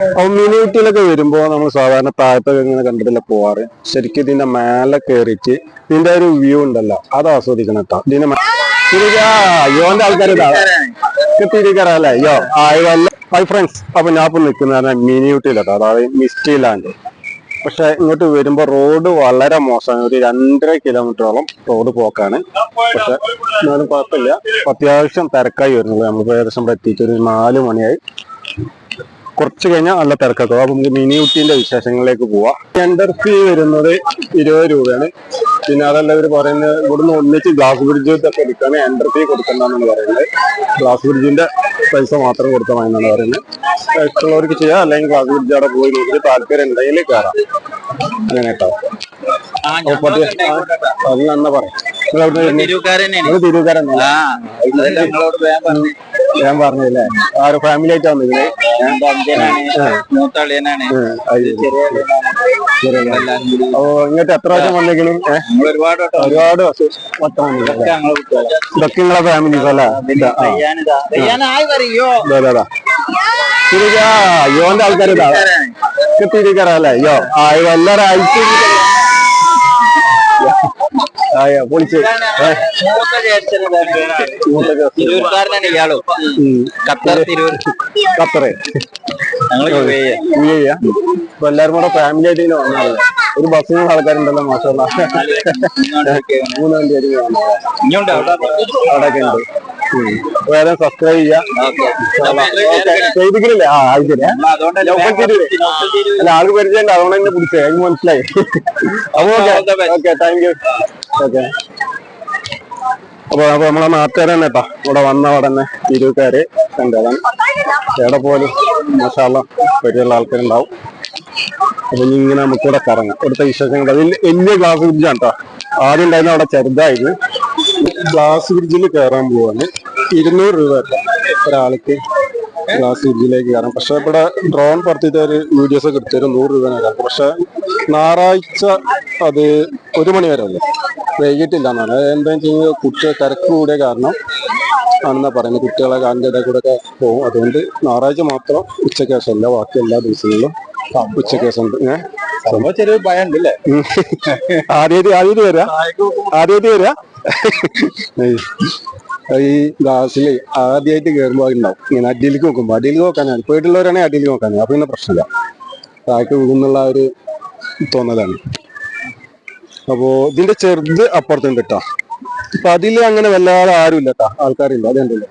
അപ്പൊ വരുമ്പോൾ നമ്മൾ സാധാരണ താഴത്തൊക്കെ ഇങ്ങനെ കണ്ടിട്ടില്ല പോവാറ്? ശരിക്കും ഇതിന്റെ മേലെ കയറിയിട്ട് ഇതിന്റെ ഒരു വ്യൂ ഉണ്ടല്ലോ അത് ആസ്വദിക്കണം കേട്ടോ ഇതിന്റെ മേ- തിരികാ, അയ്യോന്റെ ആൾക്കാർ തിരികറല്ലേ അയ്യോ ഹൈ ഫ്രണ്ട്സ് അപ്പൊ ഞാൻ ഇപ്പൊ നിൽക്കുന്ന മിനി ഊട്ടിയിലട്ടോ അതായത് മിസ്റ്റി ലാൻഡ് പക്ഷെ ഇങ്ങോട്ട് വരുമ്പോ റോഡ് വളരെ മോശമാണ് ഒരു രണ്ടര കിലോമീറ്ററോളം റോഡ് പോക്കാണ്. പക്ഷെ എന്നാലും കുഴപ്പമില്ല. അത്യാവശ്യം തിരക്കായി വരുന്നുള്ളൂ. നമ്മളിപ്പോ ഏകദേശം എത്തിയിട്ട് ഒരു നാല് മണിയായി. കുറച്ച് കഴിഞ്ഞാൽ നല്ല തിരക്കൊക്കെ അപ്പൊ നമുക്ക് മിനി ഊട്ടിന്റെ വിശേഷങ്ങളിലേക്ക് പോവാം. ടെൻഡർ ഫീ വരുന്നത് ഇരുപത് രൂപയാണ്. പിന്നെ അതല്ല ഇവർ പറയുന്നത് ഇവിടുന്ന് ഒന്നിച്ച് ഗ്ലാസ് ബ്രിഡ്ജ് ഒക്കെ എടുക്കാണ് ടെൻഡർ ഫീ കൊടുക്കണ്ടെന്നാണ് പറയുന്നത്. ഗ്ലാസ് ബ്രിഡ്ജിന്റെ പൈസ മാത്രം കൊടുത്താൽ മതി എന്നാണ് പറയുന്നത്. ഇഷ്ടമുള്ളവർക്ക് ചെയ്യാം. അല്ലെങ്കിൽ ഗ്ലാസ് ബ്രിഡ്ജ് അവിടെ പോയി നോക്കി താല്പര്യം ഉണ്ടെങ്കിൽ കയറാം അങ്ങനെ കേട്ടോ. അത് നന്ന പറയാം നിങ്ങൾ ഞാൻ പറഞ്ഞല്ലേ? ആ ഒരു ഫാമിലി ആയിട്ട് കൂടി. ഓ ഇങ്ങോട്ട് എത്ര വർഷം നമ്മൾ ഒരുപാട് വട്ടം ഒരുപാട് കുട്ടികളാ. ഇതൊക്കെ നിങ്ങളെ ഫാമിലീസ് അല്ലേ? തിരികെ അയ്യോന്റെ ആൾക്കാർ തിരികെ അല്ലേ? അയ്യോ ആയോ എല്ലാരും അയച്ചു പൊളിച്ച് തിരൂർക്കാരനാണ് ഇയാളും. ഖത്തർ തിരൂർ. ഖത്തറ്. എല്ലാരും കൂടെ ഫാമിലി ആയിട്ട് ഇങ്ങനെ വന്നാലേ ഒരു ബസ്സിനും ആൾക്കാരുണ്ടല്ലോ മാഷാ. മൂന്നാം തീയതി അവിടെ? ഉണ്ട്. ഏതായാലും സബ്സ്ക്രൈബ് ചെയ്യാം. ചെയ്തിട്ടില്ലേ ആ. അല്ല ആൾക്ക് പരിചയമുണ്ട് അതുകൊണ്ട് തന്നെ പിടിച്ചേ എനിക്ക് മനസ്സിലായി. അപ്പൊ ഓക്കെ. താങ്ക് യു ഓക്കെ അപ്പൊ അപ്പൊ നമ്മളെ നാട്ടുകാർ തന്നെ കേട്ടോ ഇവിടെ വന്ന ഉടനെ തിരുവുകാര് കണ്ടതാണ് എവിടെ പോലും മസാല പരിചയമുള്ള ആൾക്കാരുണ്ടാവും. അപ്പൊ ഇങ്ങനെ നമുക്ക് ഇവിടെ കറങ്ങാം. ഇവിടുത്തെ വിശേഷങ്ങൾ വലിയ ഗ്ലാസ് ബ്രിഡ്ജാണ് കേട്ടോ ആദ്യം ഉണ്ടായിരുന്ന അവിടെ ചെറുതായിരുന്നു ഗ്ലാസ് ബ്രിഡ്ജിൽ കയറാൻ പോവാണ്. ഇരുന്നൂറ് രൂപ ഒരാൾക്ക് ഗ്ലാസ് ബ്രിഡ്ജിലേക്ക് കയറാം. പക്ഷെ ഇവിടെ ഡ്രോൺ പറത്തിയിട്ട് ഒരു വീഡിയോസ് ഒക്കെ എടുത്തൊരു നൂറ് രൂപ ഒരാൾക്ക് പക്ഷെ ഞായറാഴ്ച അത് ഒരു മണി വരെ അല്ലേ വൈകിട്ടില്ല എന്നാണ്. എന്താ വെച്ച് കഴിഞ്ഞാൽ കുട്ടികൾ തിരക്ക് കൂടിയ കാരണം ആണെന്നാ പറയുന്നത്. കുട്ടികളെ കാലിന്റെ കൂടെ ഒക്കെ പോകും. അതുകൊണ്ട് ഞായറാഴ്ച മാത്രം ഉച്ചയ്ക്ക് ശേഷം ബാക്കി എല്ലാ ദിവസങ്ങളിലും ഉച്ചയ്ക്ക് ശേഷം ഉണ്ട്. ഏഹ് ആദ്യമായിട്ട് ആദ്യമായിട്ട് വരാ? ആദ്യമായിട്ട് വരാ? ഈ ഗ്ലാസ്സിൽ ആദ്യമായിട്ട് കയറുമ്പോൾ ഉണ്ടാവും ഇങ്ങനെ അടിയിലേക്ക് നോക്കുമ്പോൾ അടിയിലേക്ക് നോക്കാനാണ്. പോയിട്ടുള്ളവരാണെങ്കിൽ അടിയിലേക്ക് നോക്കാനാണ്. അപ്പൊ പിന്നെ പ്രശ്നമില്ല. താഴേക്ക് വീഴുന്നുള്ള ഒരു തോന്നലാണ്. അപ്പോൾ ഇതിന്റെ ചെറുത് അപ്പുറത്തുണ്ട് കേട്ടോ അപ്പൊ അതിൽ അങ്ങനെ വല്ലാതെ ആരുമില്ല കേട്ടോ ആൾക്കാരില്ല. അതുണ്ടല്ലോ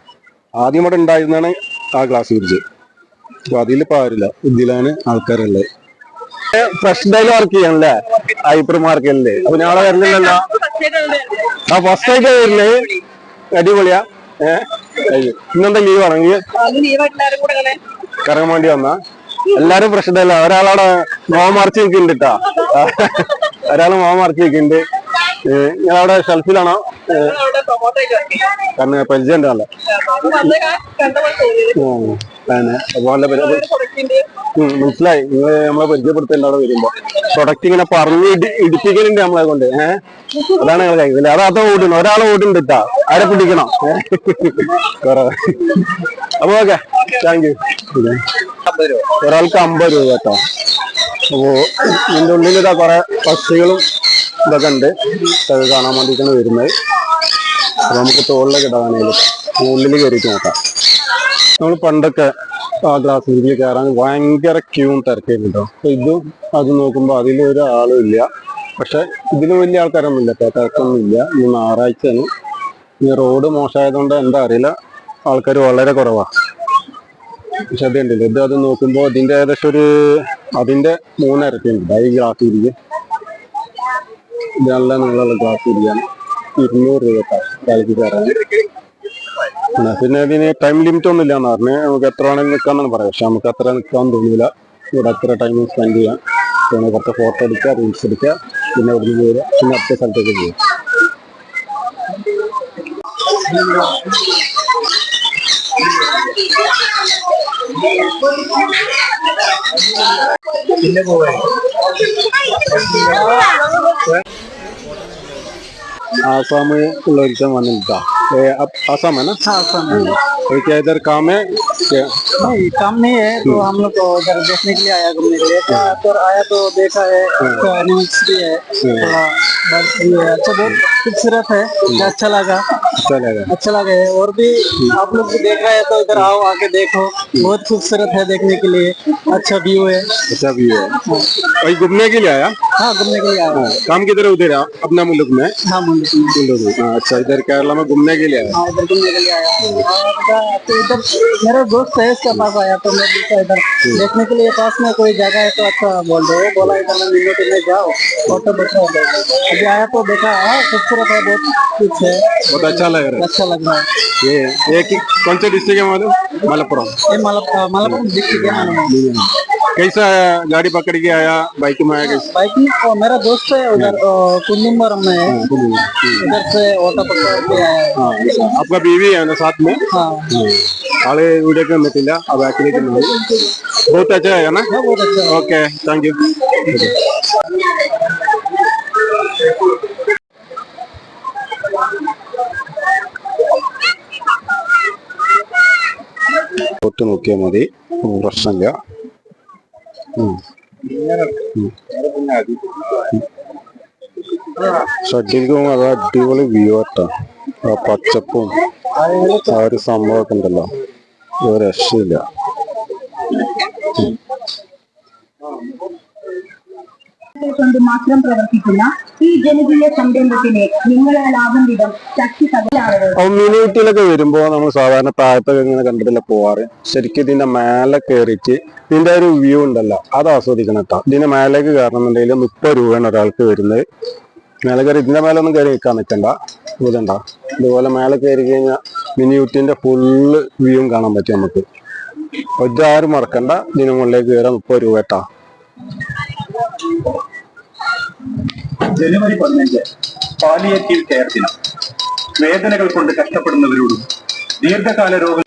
ആദ്യം ഇവിടെ ഉണ്ടായിരുന്നാണ് ആ ഗ്ലാസ് ബ്രിഡ്ജ് അപ്പൊ അതിലിപ്പോ ആരില്ല ഇതിലാണ് ആൾക്കാരുള്ളത്. ഫ്രഷ് ഡേയിൽ വർക്ക് ചെയ്യാനല്ലേ? ഹൈപ്പർ മാർക്കറ്റിൽ. അപ്പൊ ഞങ്ങളെ വരുന്നില്ലല്ലോ ആ ഫസ്റ്റ് ആയിട്ട് വരുന്നത് അടിപൊളിയാ. ഏഹ് ഇന്നെന്താ ലീവ് ആണെങ്കിൽ കറങ്ങാൻ വേണ്ടി വന്നാ? എല്ലാരും പ്രശ്നല്ല ഡേയില ഒരാളവിടെ മോഹം മറിച്ച് നിൽക്കുന്നുണ്ട് കേട്ടാ ഒരാൾ മോഹം മറിച്ച് നിൽക്കുന്നുണ്ട് നിങ്ങളവിടെ ഷെൽഫിലാണോ? കാരണം പരിചയം ഉണ്ടല്ലോ ഉം, അതുപോലെ മനസ്സിലായി. നിങ്ങൾ നമ്മളെ പരിചയപ്പെടുത്തേണ്ട അവിടെ വരുമ്പോ. പ്രൊഡക്റ്റ് ഇങ്ങനെ പറഞ്ഞ് ഇടി- ഇടിപ്പിക്കലുണ്ട് നമ്മളെ കൊണ്ട്. ഏഹ് അതാണ് ഞങ്ങൾ കഴിക്കുന്നത് അതാത്ത ഓടുന്നു ഒരാളെ ഓടുന്നുണ്ട് ഇട്ടാ ആരെ പിടിക്കണം? കുറവ് കൊറേ അപ്പൊ ഓക്കെ. താങ്ക് യു ഒരാൾക്ക് അമ്പത് രൂപ കേട്ടോ അപ്പോ ഇതിന്റെ ഉള്ളിൽ ഇതാ കുറെ പക്ഷികളും ഇതൊക്കെ ഉണ്ട്. അത് കാണാൻ വേണ്ടിയിട്ടാണ് വരുന്നത്. അപ്പൊ നമുക്ക് തോളിലൊക്കെ ഇടാനായാലും ഉള്ളിൽ കയറിയിട്ട് നോക്കാം. നമ്മൾ പണ്ടൊക്കെ ആ ഗ്ലാസ് ബ്രിഡ്ജിൽ കയറാൻ ഭയങ്കര ക്യൂവും തിരക്കായിരുന്നു കേട്ടോ അപ്പൊ ഇതും അത് നോക്കുമ്പോൾ അതിൽ ഒരാളും ഇല്ല. പക്ഷെ ഇതിന് വലിയ ആൾക്കാരൊന്നും ഇല്ല കേട്ടോ. തിരക്കൊന്നും ഇല്ല ഇന്ന് ഞായറാഴ്ചയാണ്. ഈ റോഡ് മോശമായതുകൊണ്ട് എന്താ അറിയില്ല. ആൾക്കാർ വളരെ കുറവാ. പക്ഷെ അത് ഉണ്ടല്ലോ ഇത് അത് നോക്കുമ്പോൾ ഇതിന്റെ ഏകദേശം ഒരു അതിന്റെ മൂന്നിരട്ടി ഉണ്ട് ഈ ഗ്ലാസ് ഇത് നല്ല ഗ്ലാസ് ഇരിക്കാണ് ഇരുന്നൂറ് രൂപ കയറാൻ പിന്നെ പിന്നെ ഇതിന് ടൈം ലിമിറ്റ് ഒന്നും ഇല്ലാന്ന് പറഞ്ഞു നമുക്ക് എത്ര വേണമെങ്കിലും നിൽക്കാന്നാണ് പറയാം പക്ഷെ നമുക്ക് അത്ര നിൽക്കാൻ തോന്നില്ല ഇവിടെ അത്ര ടൈം സ്പെൻഡ് ചെയ്യാം. പിന്നെ കുറച്ച് ഫോട്ടോ എടുക്കുക റീൽസ് എടുക്കുക പിന്നെ അവിടെ നിന്ന് വരിക. പിന്നെ അടുത്ത സ്ഥലത്തേക്ക് പോകും. പിന്നെ പോവേ. तो अब आसाम है ना? हाँ आसाम है। तो क्या इधर काम है? क्या? नहीं काम नहीं है तो हम्म। हम लोग तो इधर देखने के लिए आया घूमने के लिए। हाँ। तो आया तो देखा है हाँ। तो एनिमल्स भी हाँ। है। अच्छा बहुत खूबसूरत है। अच्छा लगा। अच्छा लगा। अच्छा लगा है। और भी आप लोग भी देख रहे हैं तो इधर आओ आके देखो। बहुत खूबसूरत है देखने के लिए। अच्छा व्यू है। अच्छा व्यू है। वही घूमने के लिए आया? हाँ घूमने के लिए आया हाँ, काम किधर है उधर? अपना मुल्क में? हाँ मुंडू में। मुल्क में। हाँ, अच्छा इधर केरला में घूमने के लिए आया। हाँ इधर घूमने के लिए आया और इधर- तो इधर मेरा दोस्त है इसके पास आया तो मैं पूछा इधर देखने के लिए पास में कोई जगह है तो अच्छा बोल रहे बोला इधर में मिलो तो मैं जाओ फ़ोटो बैठो अभी आया तो देखा हाँ खूबसूरत है बहुत कुछ है। बहुत अच्छा लग रहा है। अच्छा लग रहा है। है ये ये कौन सा डिस्ट्रिक्ट है मालूम मलपुरम ये मलप मलपुरम डिस्ट्रिक्ट है मालूम कैसा गाड़ी पकड़ के आया बाइक में आया कैसे बाइक में और मेरा दोस्त है उधर कुंदुम्बरम में है उधर से ऑटो पकड़ के आया है हाँ, अच्छा। आपका बीवी है ना साथ में हाँ ആള് വീഡിയോക്ക് വന്നിട്ടില്ല ആ ബാക്കിലേക്ക് ഉണ്ട് बहुत अच्छा है ना हाँ, बहुत अच्छा है। ओके थैंक यू തൊട്ട് നോക്കിയാൽ മതി പ്രശ്നമില്ല പോകുമ്പോൾ അത് അടിപൊളി വ്യൂ ആട്ടാ. ആ പച്ചപ്പും ആ ഒരു സംഭവമൊക്കെ ഉണ്ടല്ലോ. രക്ഷയില്ല. കൊണ്ട് മാത്രം പ്രവർത്തിക്കുന്ന ഈ ജനകീയ സംരംഭത്തിന് നിങ്ങളാലാകും വിധം ശക്തി ഊട്ടിയിലൊക്കെ വരുമ്പോ നമ്മൾ സാധാരണ താഴത്തൊക്കെ ഇങ്ങനെ കണ്ടിട്ടില്ല പോവാറ്? ശരിക്കും ഇതിന്റെ മേലെ കയറിയിട്ട് ഇതിന്റെ ഒരു വ്യൂ ഉണ്ടല്ലോ അത് ആസ്വദിക്കണം കേട്ടോ ഇതിന്റെ മേലേക്ക് കയറണമെന്നുണ്ടെങ്കിൽ മുപ്പത് രൂപയാണ് ഒരാൾക്ക് വരുന്നത്. മേലെ കയറി ഇതിന്റെ മേലെ ഒന്നും കയറി നിൽക്കാൻ നിൽക്കണ്ട. ഇതുണ്ട ഇതുപോലെ മേലെ കയറി കഴിഞ്ഞാൽ മിനി യൂട്ടിന്റെ ഫുള്ള് വ്യൂവും കാണാൻ പറ്റും നമുക്ക്. ഒരാരും മറക്കണ്ട. ഇതിന് മുകളിലേക്ക് കയറാൻ മുപ്പത് രൂപ കേട്ടാ ജനുവരി പതിനഞ്ച് പാലിയേറ്റീവ് കെയർ ദിനം. വേദനകൾ കൊണ്ട് കഷ്ടപ്പെടുന്നവരോടും ദീർഘകാല രോഗ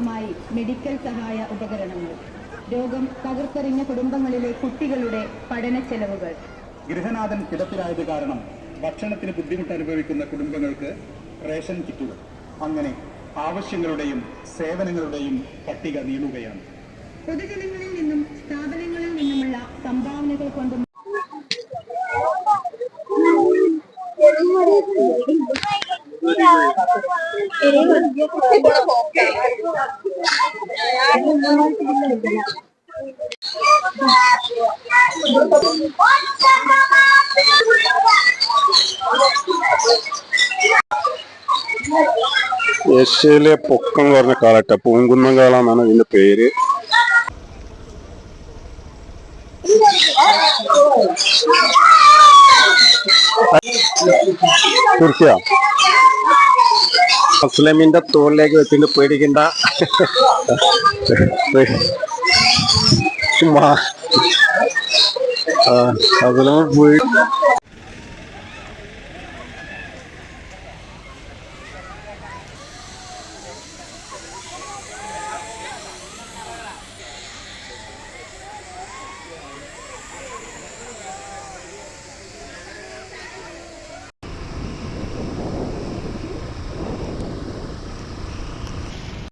മായി മെഡിക്കൽ സഹായ ഉപകരണങ്ങൾ. രോഗം തകർത്തെറിഞ്ഞ കുടുംബങ്ങളിലെ കുട്ടികളുടെ പഠന ചെലവുകൾ. ഗൃഹനാഥൻ കിടപ്പിലായത് കാരണം ഭക്ഷണത്തിന് ബുദ്ധിമുട്ട് അനുഭവിക്കുന്ന കുടുംബങ്ങൾക്ക് റേഷൻ കിറ്റുകൾ. അങ്ങനെ ആവശ്യങ്ങളുടെയും സേവനങ്ങളുടെയും പട്ടിക നീളുകയാണ്. പൊതുജനങ്ങളിൽ നിന്നും സ്ഥാപനങ്ങളിൽ നിന്നുമുള്ള സംഭാവനകൾ കൊണ്ടും കൊണ്ട് ഏഷ്യയിലെ പൊക്കം കുറഞ്ഞ കാളട്ട പൂങ്കുന്നം കാള ഇതിന്റെ പേര്. മുസ്ലിമിന്റെ തോളിലേക്ക് വെച്ചിട്ട് പേടിക്കണ്ട. ആ, പോയി